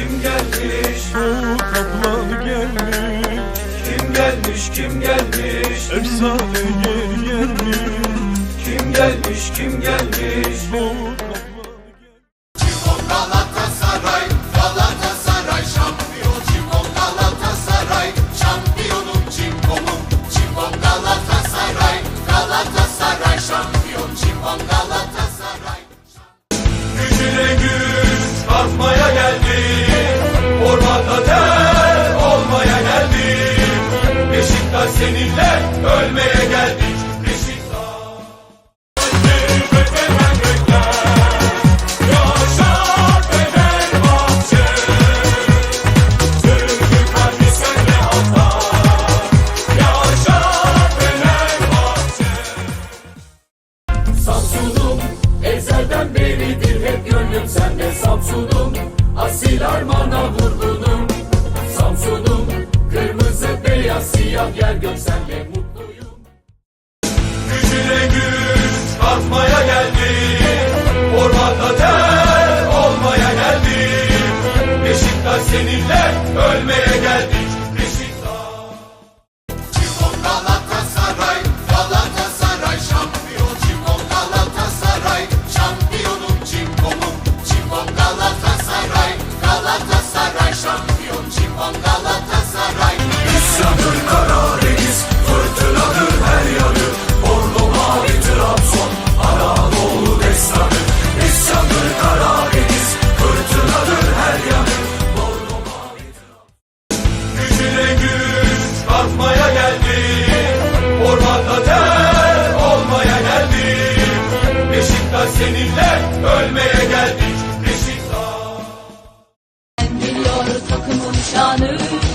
kim gelmiş? Toplar gelmiş. Kim gelmiş kim gelmiş? Efsane gel gelmiş. Kim gelmiş kim gelmiş? Samsun'um ezelden beridir hep gönlüm sende. Samsun'um asil armana vurgunum Samsun'um kırmızı beyaz siyah yer göksenle mutluyum. Gücüne güç katmaya geldik Ormanda ter olmaya geldik Beşiktaş seninle ölmeye geldik Cimbom Galatasaray. İsyandır Karadeniz Fırtınadır her yanı. Bordo mavi Trabzon Anadolu destanı. İsyandır Karadeniz Fırtınadır her yanı. Bordo mavi Trabzon. Gücüne güç katmaya geldik Ormanda şanı